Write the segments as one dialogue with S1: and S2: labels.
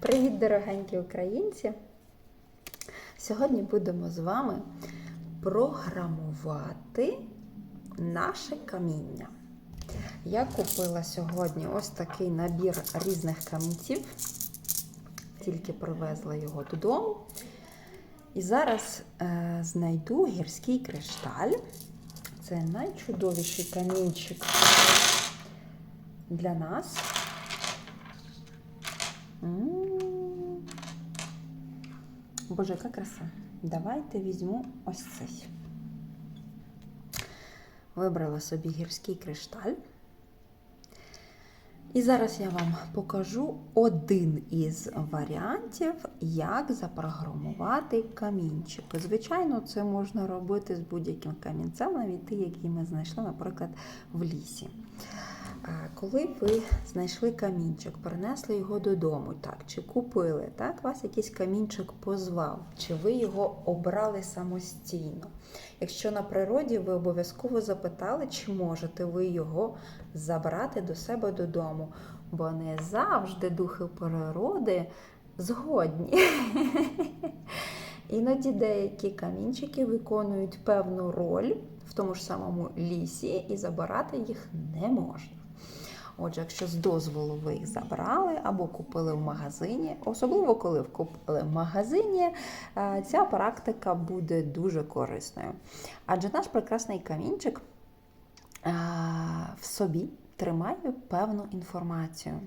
S1: Привіт, дорогенькі українці! Сьогодні будемо з вами програмувати наше каміння. Я купила сьогодні ось такий набір різних камінців, тільки привезла його додому. І зараз е, знайду гірський кришталь. Це найчудовіший камінчик для нас. Боже, яка краса. Давайте візьму ось цей. Вибрала собі гірський кришталь. І зараз я вам покажу один із варіантів, як запрограмувати камінчик. Звичайно, це можна робити з будь-яким камінцем, навіть ті, які ми знайшли, наприклад, в лісі. Коли ви знайшли камінчик, принесли його додому, так, чи купили, так, вас якийсь камінчик позвав, чи ви його обрали самостійно. Якщо на природі, ви обов'язково запитали, чи можете ви його забрати до себе додому, бо не завжди духи природи згодні. Іноді деякі камінчики виконують певну роль в тому ж самому лісі, і забирати їх не можна. Отже, якщо з дозволу ви їх забрали або купили в магазині, особливо коли купили в магазині, е, ця практика буде дуже корисною. Адже наш прекрасний камінчик е, в собі тримає певну інформацію.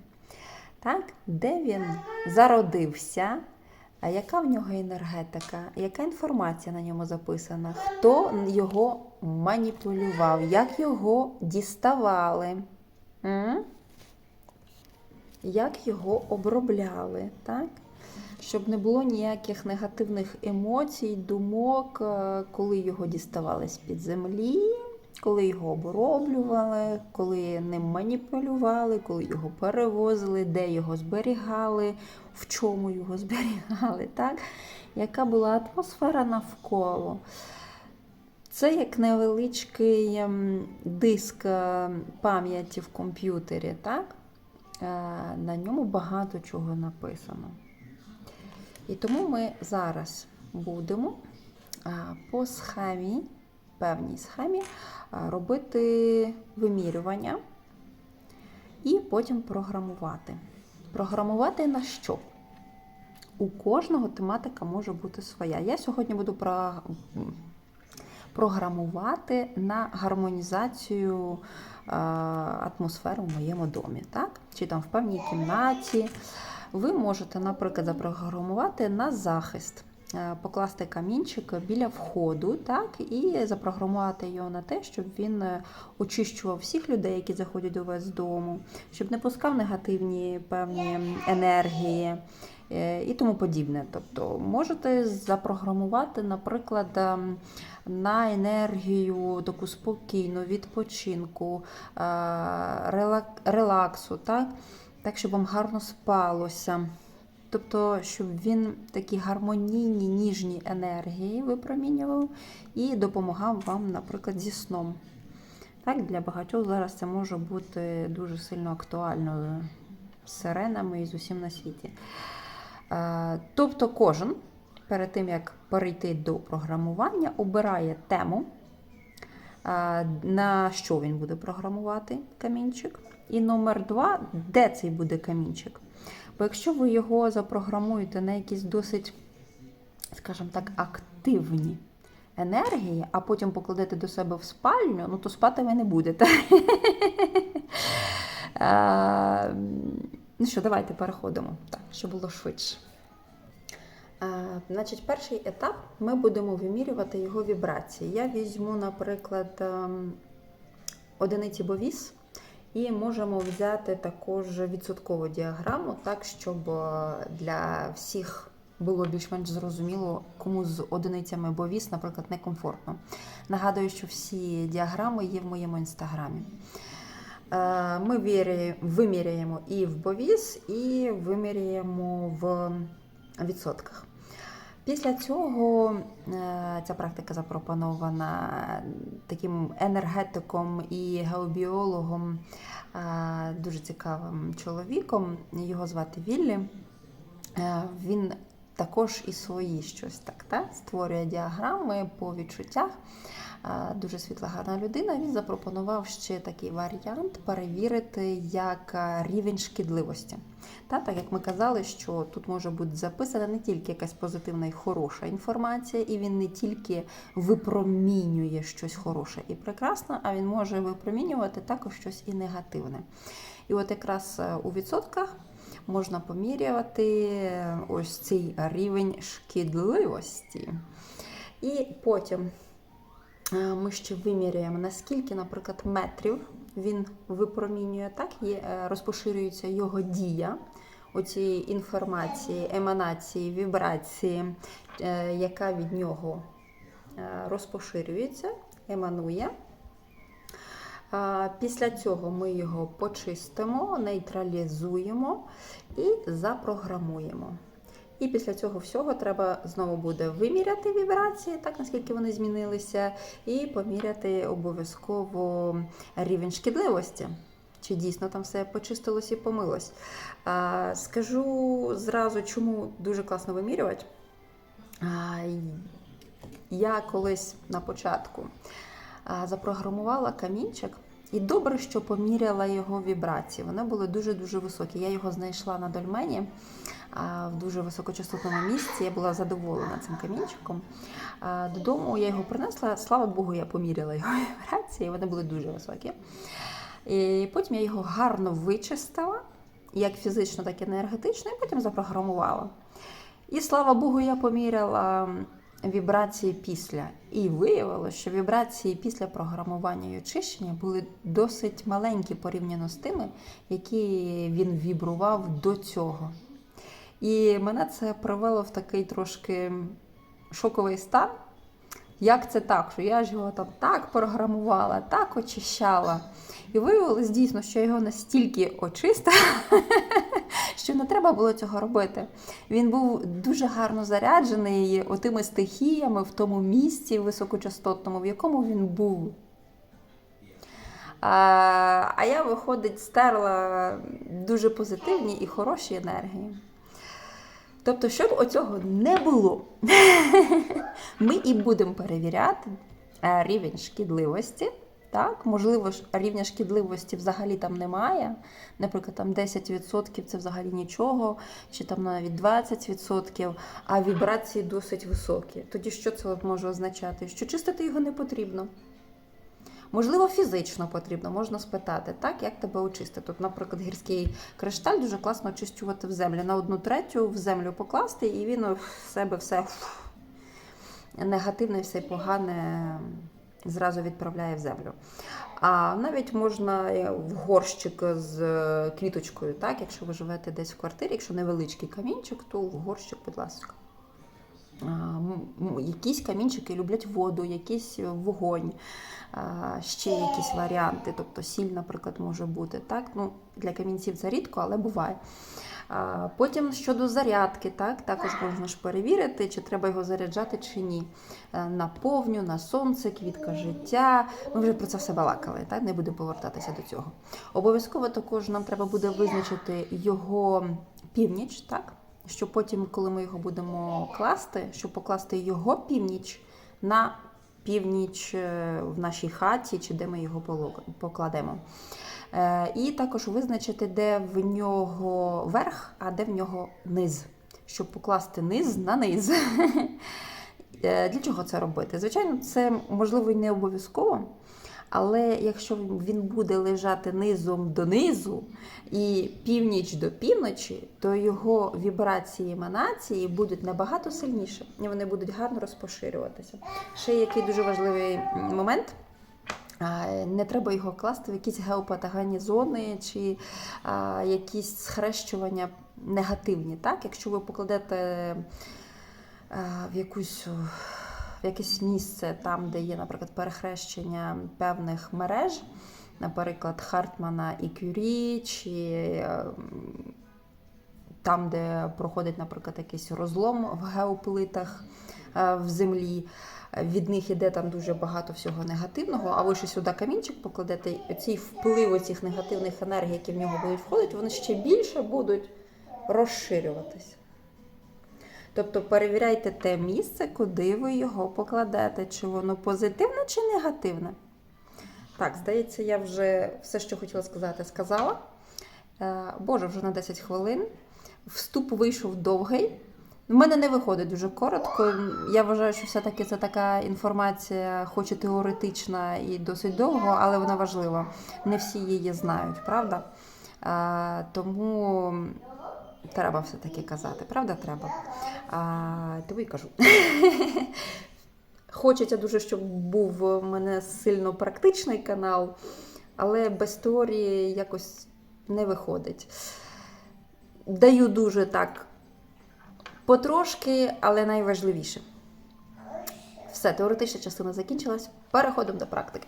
S1: Так? Де він зародився, яка в нього енергетика, яка інформація на ньому записана, хто його маніпулював, як його діставали. Як його обробляли, так? Щоб не було ніяких негативних емоцій, думок, е, коли його діставали з-під землі, коли його оброблювали, коли ним маніпулювали, коли його перевозили, де його зберігали, в чому його зберігали, так? яка була атмосфера навколо. Це як невеличкий ем, диск е, пам'яті в комп'ютері, так? Е, На ньому багато чого написано. І тому ми зараз будемо е, по схемі, певній схемі, робити вимірювання і потім програмувати. Програмувати на що? У кожного тематика може бути своя. Я сьогодні буду про програмувати на гармонізацію атмосфери в моєму домі, так? чи там в певній кімнаті. Ви можете, наприклад, запрограмувати на захист, покласти камінчик біля входу, так, і запрограмувати його на те, щоб він е, очищував всіх людей, які заходять до вас з дому, щоб не пускав негативні певні енергії. Е, І тому подібне. Тобто можете запрограмувати, наприклад, ем, на енергію таку спокійну, відпочинку, е, релаксу, так? так, щоб вам гарно спалося. Тобто, щоб він такі гармонійні, ніжні енергії випромінював і допомагав вам, наприклад, зі сном. Так, Для багатьох зараз це може бути дуже сильно актуально з сиренами і з усім на світі. Е, Тобто, кожен перед тим, як перейти до програмування, обирає тему, е, на що він буде програмувати камінчик. І номер два, де цей буде камінчик. Бо якщо ви його запрограмуєте на якісь досить, скажімо так, активні енергії, а потім покладете до себе в спальню, ну то спати ви не будете. Е, Ну що, давайте переходимо, так, щоб було швидше. Е, Значить, перший етап ми будемо вимірювати його вібрації. Я візьму, наприклад, ем, одиниці бовіс. І можемо взяти також відсоткову діаграму, так, щоб е, для всіх було більш-менш зрозуміло, кому з одиницями бовіс, наприклад, некомфортно. Нагадую, що всі діаграми є в моєму інстаграмі. Е, Ми виміряємо і в бовіс, і виміряємо в відсотках. Після цього е, ця практика запропонована таким енергетиком і геобіологом, е, дуже цікавим чоловіком. Його звати Віллі. Він також і свої щось так та? створює діаграми по відчуттях. Дуже світла гарна людина. Він запропонував ще такий варіант перевірити як е, рівень шкідливості. Та, так як ми казали, що тут може бути записана не тільки якась позитивна і хороша інформація, і він не тільки випромінює щось хороше і прекрасне, а він може випромінювати також щось і негативне. І от якраз е, у відсотках можна помірювати е, ось цей рівень шкідливості. І потім ми ще виміряємо, наскільки, наприклад, метрів він випромінює, так, є, е, розпоширюється його дія оцієї інформації, еманації, вібрації, е, яка від нього е, розпоширюється, еманує. Після цього ми його почистимо, нейтралізуємо і запрограмуємо. І після цього всього треба знову буде виміряти вібрації, так наскільки вони змінилися, і поміряти обов'язково рівень шкідливості. Чи дійсно там все почистилось і помилось. Скажу зразу, чому дуже класно вимірювати. Я колись на початку запрограмувала камінчик, і добре, що поміряла його вібрації. Вони були дуже-дуже високі. Я його знайшла на дольмені в дуже високочастотному місці. Я була задоволена цим камінчиком. Додому я його принесла. Слава Богу, я поміряла його вібрації. Вони були дуже високі. І потім я його гарно вичистила, як фізично, так і енергетично, і потім запрограмувала. І слава Богу, я поміряла вібрації після. І виявилося, що вібрації після програмування і очищення були досить маленькі порівняно з тими, які він вібрував до цього. І мене це привело в такий трошки шоковий стан. Як це так? Що я ж його там так програмувала, так очищала. І виявилось дійсно, що я його настільки очистила, що не треба було цього робити. Він був дуже гарно заряджений отими стихіями в тому місці високочастотному, в якому він був. А, я, виходить, стерла дуже позитивні і хороші енергії. Тобто, щоб оцього не було, ми і будемо перевіряти е, рівень шкідливості. Так, можливо, рівня шкідливості взагалі там немає. Наприклад, там 10% це взагалі нічого, чи там навіть 20%, а вібрації досить високі. Тоді що це може означати? Що чистити його не потрібно. Можливо, фізично потрібно, можна спитати, так, як тебе очистити. Тут, наприклад, гірський кришталь дуже класно очищувати в землю. На одну третю в землю покласти, і він в себе все негативне, все погане зразу відправляє в землю. А навіть можна в горщик з квіточкою, так, якщо ви живете десь в квартирі, якщо невеличкий камінчик, то в горщик, будь ласка. Якісь камінчики люблять воду, якийсь вогонь, ще якісь варіанти, тобто сіль, наприклад, може бути. Так? Ну, Для камінців це рідко, але буває. Потім щодо зарядки, так, також можна ж перевірити, чи треба його заряджати чи ні. Е, На повню, на сонце, квітка життя. Ми вже про це все балакали, так? не будемо повертатися до цього. Обов'язково також нам треба буде визначити його північ, так? щоб потім, коли ми його будемо класти, щоб покласти його північ на північ е, в нашій хаті, чи де ми його покладемо. Е, І також визначити, де в нього верх, а де в нього низ, щоб покласти низ на низ. Е, Для чого це робити? Звичайно, це можливо і не обов'язково. Але якщо він буде лежати низом до низу і північ до півночі, то його вібрації еманації будуть набагато сильніше і вони будуть гарно розпоширюватися. Ще який дуже важливий момент. А, Не треба його класти в якісь геопатогенні зони чи а, якісь схрещування негативні. Так? Якщо ви покладете а, в якусь в якесь місце, там, де є, наприклад, перехрещення певних мереж, наприклад, Хартмана і Кюрі, чи е, там, де проходить, наприклад, якийсь розлом в геоплитах в землі. е, Від них іде там дуже багато всього негативного, а ви ще сюди камінчик покладете, і ці впливи цих негативних енергій, які в нього будуть входити, вони ще більше будуть розширюватися. Тобто перевіряйте те місце, куди ви його покладете, чи воно позитивне чи негативне. Так, здається, я вже все, що хотіла сказати, сказала. Е, Боже, вже на 10 хвилин. Вступ вийшов довгий. У мене не виходить дуже коротко. Я вважаю, що все-таки це така інформація, хоч і теоретична і досить довго, але вона важлива. Не всі її знають, правда? Е, Тому треба все-таки казати, правда, треба. А, Тому і кажу. Хочеться дуже, щоб був у мене сильно практичний канал, але без теорії якось не виходить. Даю дуже так потрошки, але найважливіше. Все, теоретична частина закінчилась. Переходимо до практики.